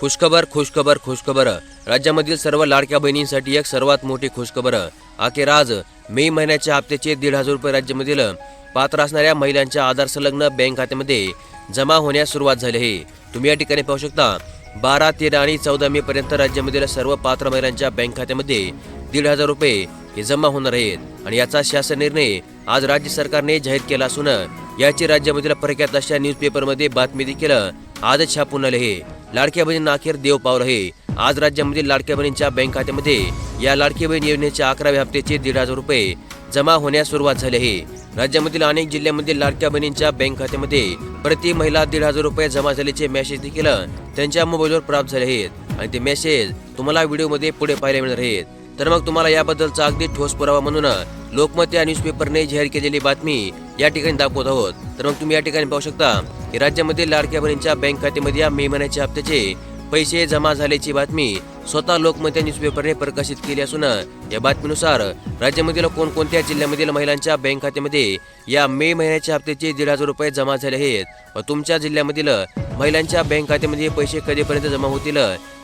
खुशखबर खुशखबर खुशखबर. राज्यामधील सर्व लाडक्या बहिणींसाठी एक सर्वात मोठी खुशखबर. अखेर आज मे महिन्याच्या हप्त्याचे दीड हजार रुपये राज्यामधील पात्र असणाऱ्या महिलांच्या आधार संलग्न बँक खात्यामध्ये जमा होण्यास सुरुवात झाली आहे. तुम्ही या ठिकाणी पाहू शकता बारा तेरा आणि चौदा मे पर्यंत राज्यामधील सर्व पात्र महिलांच्या बँक खात्यामध्ये दीड हजार रुपये हे जमा होणार आहेत आणि याचा शासन निर्णय आज राज्य सरकारने जाहीर केला असून याची राज्यामधील प्रख्यात अशा न्यूजपेपरमध्ये बातमी देखील आजच छापून आले आहे. लाडक्या बहिणींना अखेर देव पावलं आहे आज राज्यामधील लाडक्या बहिणींच्या बँक खात्यामध्ये या लाडकी बहीण योजनेच्या अकराव्या हप्त्याचे दीड हजार रुपये जमा होण्यास सुरुवात झाली आहे. राज्यामधील अनेक जिल्ह्यामधील लाडक्या बहिणींच्या बँक खात्यामध्ये प्रति महिला दीड हजार रुपये जमा झाल्याचे मेसेज देखील त्यांच्या मोबाईलवर प्राप्त झाले आहेत. आणि ते मेसेज तुम्हाला व्हिडिओमध्ये पुढे पाहायला मिळणार आहेत. तर मग तुम्हाला याबद्दलचा अगदी ठोस पुरावा म्हणून लोकमत या न्यूजपेपरने जाहीर केलेली बातमी या ठिकाणी दाखवत आहोत. तर मग तुम्ही या ठिकाणी पाहू शकता राज्यामध्ये लाडक्या बहिणींच्या बँक खात्यामध्ये या मे महिन्याच्या हप्त्याचे पैसे जमा झाल्याची बातमी स्वतः लोकमत या न्यूजपेपरने प्रकाशित केली असून या बातमीनुसार राज्यामधील कोणकोणत्या जिल्ह्यामधील महिलांच्या बँक खात्यामध्ये या मे महिन्याच्या हप्त्याचे दीड हजार रुपये जमा झाले आहेत व तुमच्या जिल्ह्यामधील महिलांच्या बँक खात्यामध्ये पैसे कधीपर्यंत जमा होतील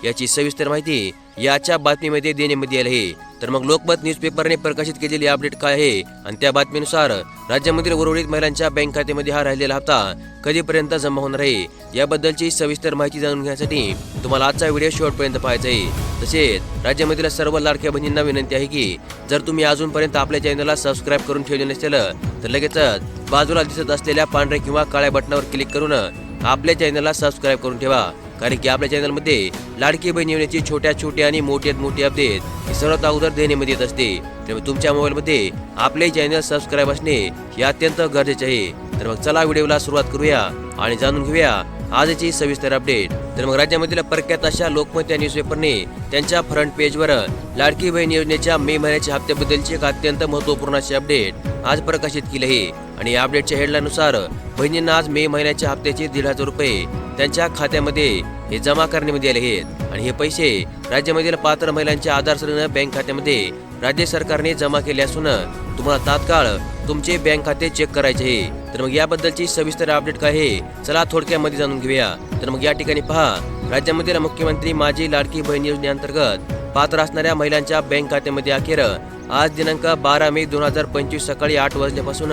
याची सविस्तर माहिती याच्या बातमीमध्ये देण्यामध्ये आले आहे. तर मग लोकमत न्यूजपेपरने प्रकाशित केलेली अपडेट काय आहे? आणि त्या बातमीनुसार राज्यामधील उर्वरित महिलांच्या बँक खात्यामध्ये हा राहिलेला हप्ता कधीपर्यंत जमा होणार आहे? याबद्दलची सविस्तर माहिती जाणून घेण्यासाठी तुम्हाला आजचा व्हिडिओ शेवटपर्यंत पाहायचा आहे. तसेच राज्यामधील सर्व लाडक्या बहिणींना विनंती आहे की जर तुम्ही अजूनपर्यंत आपल्या चॅनलला सबस्क्राईब करून ठेवले नसेल तर लगेचच बाजूला दिसत असलेल्या पांढऱ्या किंवा काळ्या बटनावर क्लिक करून आपल्या चॅनलला सबस्क्राईब करून ठेवा. कारण की आपल्या चॅनलमध्ये लाडकी बहीण योजनेची छोट्या छोट्या आणि मोठ्यात मोठी अपडेट सर्वात अगोदर देण्यामध्ये येत असते. त्यामुळे तुमच्या मोबाईलमध्ये आपले चॅनल सबस्क्राईब असणे हे अत्यंत गरजेचे आहे. तर मग चला व्हिडिओला सुरुवात करूया आणि जाणून घेऊया आजची सविस्तर अपडेट तर मग राज्यामधील प्रख्यात अशा लोकमत या न्यूजपेपरने त्यांच्या फ्रंट पेजवर लाडकी बहीण योजनेच्या मे महिन्याच्या हप्त्याबद्दलची एक अत्यंत महत्त्वपूर्ण अशी अपडेट आज प्रकाशित केली आहे. आणि या अपडेटच्या हेडलाईनुसार बहिणींना आज मे महिन्याच्या हप्त्याचे दीड हजार रुपये त्यांच्या खात्यामध्ये हे जमा करण्यामध्ये आले आहेत. आणि हे पैसे राज्यामधील पात्र महिलांच्या आधार बँक खात्यामध्ये राज्य सरकारने जमा केले असून तुम्हाला तात्काळ तुमचे बँक खाते चेक करायचे आहे. तर मग याबद्दलची सविस्तर अपडेट काय आहे चला थोडक्यामध्ये जाणून घेऊया. तर मग या ठिकाणी पहा राज्यामधील मुख्यमंत्री माझी लाडकी बहीण योजनेअंतर्गत पात्र असणाऱ्या महिलांच्या बँक खात्यामध्ये अखेर आज दिनांक बारा मे दोन हजार पंचवीस सकाळी आठ वाजल्यापासून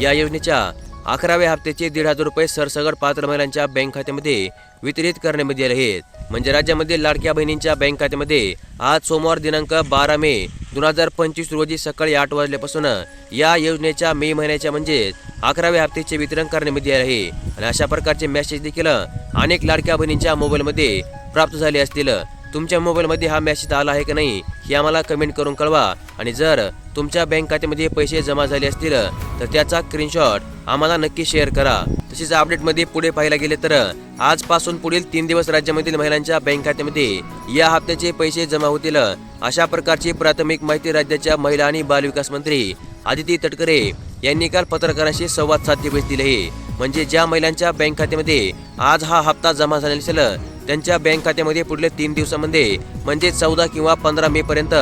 या योजनेच्या अकराव्या हप्त्याचे दीड हजार रुपये सरसगट पात्र महिलांच्या बँक खात्यामध्ये वितरित करण्यामध्ये आले आहेत. म्हणजे राज्यामध्ये लाडक्या बहिणींच्या बँक खात्यामध्ये आज सोमवार दिनांक बारा मे दोन हजार पंचवीस रोजी सकाळी आठ वाजल्यापासून या योजनेच्या मे महिन्याच्या म्हणजे अकराव्या हप्त्याचे वितरण करण्यामध्ये आले आहे. आणि अशा प्रकारचे मेसेज देखील अनेक लाडक्या बहिणींच्या मोबाईलमध्ये प्राप्त झाले असतील. तुमच्या मोबाईलमध्ये हा मेसेज आला आहे की नाही हे आम्हाला कमेंट करून कळवा. आणि जर तुमच्या बँक खात्यामध्ये पैसे जमा झाले असतील तर त्याचा स्क्रीनशॉट आम्हाला नक्की शेअर करा. तसेच अपडेटमध्ये पुढे पाहायला गेले तर आजपासून पुढील तीन दिवस राज्यामधील महिलांच्या बँक खात्यामध्ये या हप्त्याचे पैसे जमा होतील. अशा प्रकारची प्राथमिक माहिती राज्याच्या महिला आणि बालविकास मंत्री आदिती तटकरे यांनी काल पत्रकारांशी संवाद साधते दिले. आहे म्हणजे ज्या महिलांच्या बँक खात्यामध्ये आज हा हप्ता जमा झालेला असेल त्यांच्या बँक खात्यामध्ये पुढल्या तीन दिवसामध्ये म्हणजे चौदा किंवा पंधरा मे पर्यंत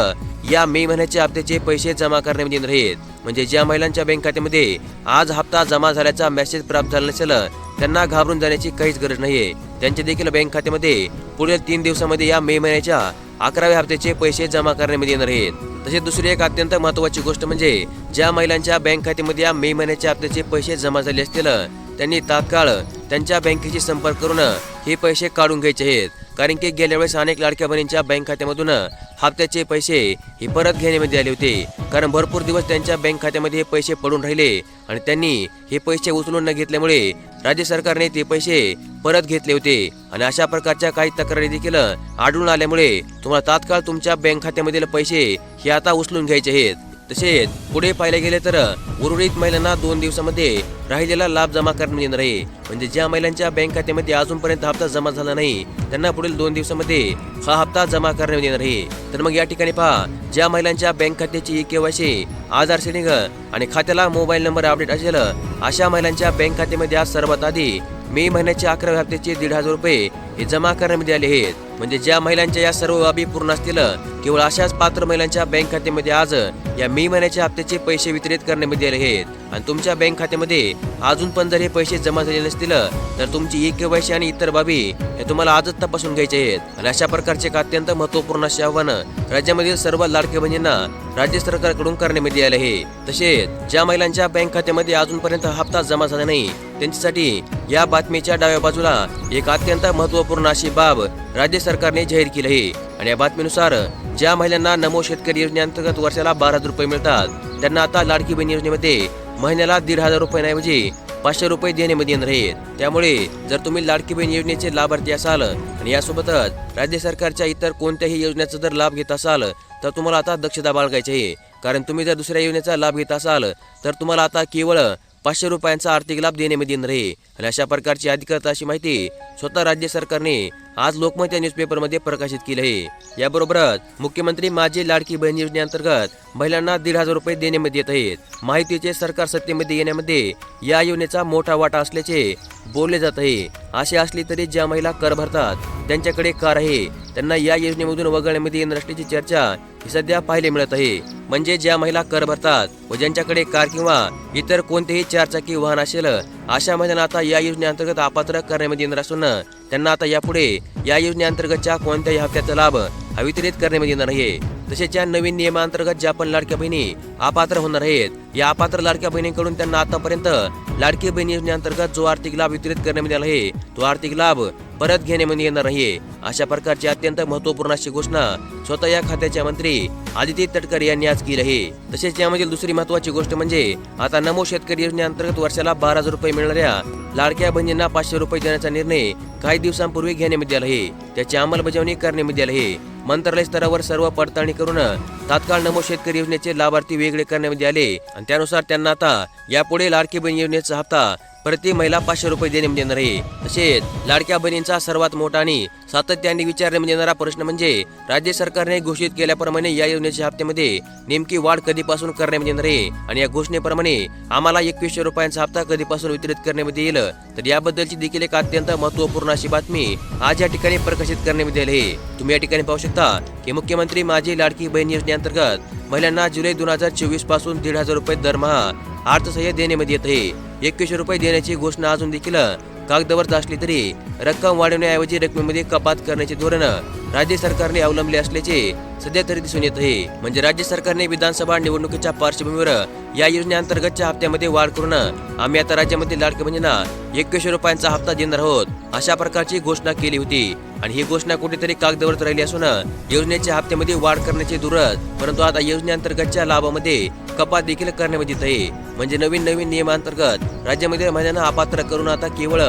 या मे महिन्याच्या हप्त्याचे पैसे जमा करण्यामध्ये येणार आहेत. म्हणजे ज्या महिलांच्या बँक खात्यामध्ये आज हप्ता जमा झाल्याचा मेसेज प्राप्त झाला नसेल त्यांना घाबरून जाण्याची काहीच गरज नाहीये. त्यांच्या देखील बँक खात्यामध्ये पुढील तीन दिवसामध्ये या मे महिन्याच्या अकराव्या हप्त्याचे पैसे जमा करण्यामध्ये येणार आहेत. तसेच दुसरी एक अत्यंत महत्वाची गोष्ट म्हणजे ज्या महिलांच्या बँक खात्यामध्ये या मे महिन्याच्या हप्त्याचे पैसे जमा झाले असतील त्यांनी तात्काळ त्यांच्या बँकेशी संपर्क करून हे पैसे काढून घ्यायचे आहेत. कारण की गेल्या वेळेस अनेक लाडक्या बहिणींच्या बँक खात्यामधून हप्त्याचे पैसे हे परत घेण्यामध्ये आले होते. कारण भरपूर दिवस त्यांच्या बँक खात्यामध्ये हे पैसे पडून राहिले आणि त्यांनी हे पैसे उचलून न घेतल्यामुळे राज्य सरकारने ते पैसे परत घेतले होते. आणि अशा प्रकारच्या काही तक्रारी देखील आढळून आल्यामुळे तुम्हाला तात्काळ तुमच्या बँक खात्यामधील पैसे हे आता उचलून घ्यायचे आहेत. तसेच पुढे पाहायला गेले तर उर्वरित महिलांना दोन दिवसामध्ये राहिलेला लाभ जमा करण्यात येणार आहे. म्हणजे ज्या महिलांच्या बँक खात्यामध्ये अजूनपर्यंत हप्ता जमा झाला नाही त्यांना पुढील दोन दिवसामध्ये हा हप्ता जमा करण्यात येणार आहे. तर मग या ठिकाणी पहा ज्या महिलांच्या बँक खात्याची केवायसी आधार सेटिंग आणि खात्याला मोबाईल नंबर अपडेट असेल अशा महिलांच्या बँक खात्यामध्ये आज सर्वात आधी मे महिन्याच्या अकराव्या हप्त्याचे दीड हजार रुपये हे जमा करण्यामध्ये आले आहेत. म्हणजे ज्या महिलांच्या या सर्व बाबी पूर्ण असतील केवळ अशाच पात्र महिलांच्या बँक खात्यामध्ये आज या मे महिन्याच्या हप्त्याचे पैसे वितरित करण्यामध्ये आले आहेत. आणि तुमच्या बँक खात्यामध्ये अजून पण जर हे पैसे जमा झाले नसतील तर तुमची ई केवायसी आणि इतर बाबी हे तुम्हाला आजच तपासून घ्यायचे आहेत. आणि अशा प्रकारचे एक अत्यंत महत्त्वपूर्ण असे आव्हान राज्यामधील सर्व लाडके बहिणींना राज्य सरकारकडून करण्यामध्ये आले आहे. तसेच ज्या महिलांच्या बँक खात्यामध्ये अजूनपर्यंत हप्ता जमा झाला नाही त्यांच्यासाठी या बातमीच्या डाव्या बाजूला एक अत्यंत महत्त्वपूर्ण अशी बाब राज्य सरकारने जाहीर केली आहे. आणि या बातमीनुसार ज्या महिलांना नमो शेतकरी योजनेअंतर्गत वर्षाला बारा हजार रुपये मिळतात त्यांना आता लाडकी बहीण योजनेमध्ये महिन्याला दीड हजार रुपयांऐवजी पाचशे रुपये देण्यामध्ये येणार आहेत. त्यामुळे जर तुम्ही लाडकी बहीण योजनेचे लाभार्थी असाल आणि यासोबतच राज्य सरकारच्या इतर कोणत्याही योजनेचा जर लाभ घेत असाल तर तुम्हाला आता दक्षता बाळगायची आहे. कारण तुम्ही जर दुसऱ्या योजनेचा लाभ घेत असाल तर तुम्हाला आता केवळ पाचशे रुपयांचा आर्थिक लाभ देण्यामध्ये येणार आहे. आणि अशा प्रकारची अधिकृत अशी माहिती स्वतः राज्य सरकारने आज लोकमत या न्यूजपेपरमध्ये प्रकाशित केले आहे याबरोबरच मुख्यमंत्री माझी लाडकी बहीण योजनेअंतर्गत महिलांना दीड हजार रुपये देण्यामध्ये येत आहेत. माहितीचे सरकार सत्तेमध्ये येण्यामध्ये या योजनेचा मोठा वाटा असल्याचे बोलले जात आहे. असे असली तरी ज्या महिला कर भरतात त्यांच्याकडे कार आहे. त्यांना या योजनेमधून वगळण्यामध्ये येणार असल्याची चर्चा ही सध्या पाहायला मिळत आहे. म्हणजे ज्या महिला कर भरतात व ज्यांच्याकडे कार किंवा इतर कोणतेही चारचाकी वाहन असेल अशा महिलांना आता या योजनेअंतर्गत अपात्र करण्यामध्ये येणार असून त्यांना आता यापुढे या योजनेअंतर्गतच्या कोणत्याही हप्त्याचा लाभ हा वितरित करण्यामध्ये येणार आहे. तसेच या नवीन नियमांतर्गत ज्या पण लाडक्या बहिणी अपात्र होणार आहेत या अपात्र लाडक्या बहिणींकडून त्यांना आतापर्यंत लाडकी बहीण योजनेअंतर्गत जो आर्थिक लाभ वितरित करण्यामध्ये आला आहे तो आर्थिक लाभ परत घेण्यामध्ये म्हणजे येणार आहे अशा प्रकारची अत्यंत महत्त्वपूर्ण अशी घोषणा स्वतः या खात्याच्या मंत्री आदित्य तटकरे यांनी आज केली आहे. तसेच यामधील दुसरी महत्वाची गोष्ट म्हणजे आता नमो शेतकरी योजनेअंतर्गत वर्षाला बारा हजार रुपये मिळणाऱ्या लाडक्या बहिणींना पाचशे रुपये देण्याचा निर्णय काही दिवसांपूर्वी घेण्यामध्ये म्हणजे आला आहे. त्याची अंमलबजावणी करण्यामध्ये म्हणजे आली आहे. मंत्रालय स्तरावर सर्व पडताळणी करून तात्काळ नमो शेतकरी योजनेचे लाभार्थी वेगळे करण्यामध्ये आले. आणि त्यानुसार त्यांना आता यापुढे लाडकी बहीण योजनेचा हप्ता प्रति महिला पाचशे रुपये देणे म्हणजे येणार. आहे तसेच लाडक्या बहिणींचा सर्वात मोठा आणि सातत्याने विचारण्यामध्ये म्हणजे येणारा प्रश्न म्हणजे राज्य सरकारने घोषित केल्याप्रमाणे या योजनेच्या हप्त्यामध्ये नेमकी वाढ कधीपासून करण्यामध्ये म्हणजे येणार आहे आणि या घोषणेप्रमाणे आम्हाला एकवीसशे रुपयांचा हप्ता कधीपासून वितरित करण्यामध्ये येईल? तर याबद्दलची देखील एक अत्यंत महत्त्वपूर्ण अशी बातमी आज या ठिकाणी प्रकाशित करण्यामध्ये आली आहे तुम्ही या ठिकाणी पाहू शकता की मुख्यमंत्री माझी लाडकी बहीण योजनेअंतर्गत महिलांना जुलै दोन हजार चोवीसपासून दीड हजार रुपये दरमहा अर्थसहाय्य देण्यामध्ये येत आहे. एकवीसशे रुपये देण्याची घोषणा अजून देखील कागदावर असली तरी रक्कम वाढवण्याऐवजी रकमेमध्ये कपात करण्याचे धोरण राज्य सरकारने अवलंबले असल्याचे सध्या तरी दिसून येत आहे. म्हणजे राज्य सरकारने विधानसभा निवडणुकीच्या पार्श्वभूमीवर या योजनेअंतर्गतच्या हप्त्यामध्ये वाढ करून आम्ही आता राज्यामध्ये लाडके बहिणींना एकवीसशे रुपयांचा हप्ता देणार आहोत अशा प्रकारची घोषणा केली होती. आणि ही घोषणा कुठेतरी कागदावरच राहिली असून योजनेच्या हप्त्यामध्ये वाढ करण्याची दुरत परंतु आता योजनेअंतर्गतच्या लाभामध्ये कपात देखील करण्यात येत आहे. म्हणजे नवीन नवीन नियमांतर्गत राज्यामध्ये महिलांना अपात्र करून आता केवळ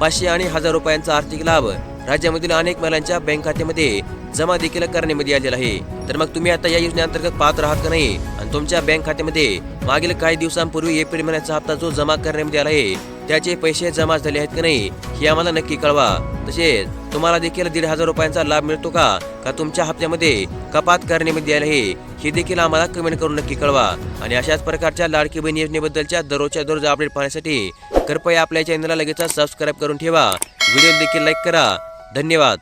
पाचशे आणि हजार रुपयांचा आर्थिक लाभ राज्यामधील अनेक महिलांच्या बँक खात्यामध्ये जमा देखील करण्यामध्ये आलेला आहे. तर मग तुम्ही आता या योजनेअंतर्गत पात्र आहात का नाही? आणि तुमच्या बँक खात्यामध्ये मागील काही दिवसांपूर्वी एप्रिल महिन्याचा हप्ता जो जमा करण्यामध्ये आला आहे त्याचे पैसे जमा झाले आहेत की नाही हे आम्हाला नक्की कळवा. तसेच तुम्हाला देखील दीड हजार रुपयांचा लाभ मिळतो का? का तुमच्या हप्त्यामध्ये कपात करण्यामध्ये आले आहे? हे देखील आम्हाला कमेंट करून नक्की कळवा. आणि अशाच प्रकारच्या लाडकी बहीण योजनेबद्दलच्या दररोजच्या दररोज अपडेट पाहण्यासाठी कृपया आपल्या चॅनलला लगेच सबस्क्राईब करून ठेवा. व्हिडिओ देखील लाईक करा. धन्यवाद.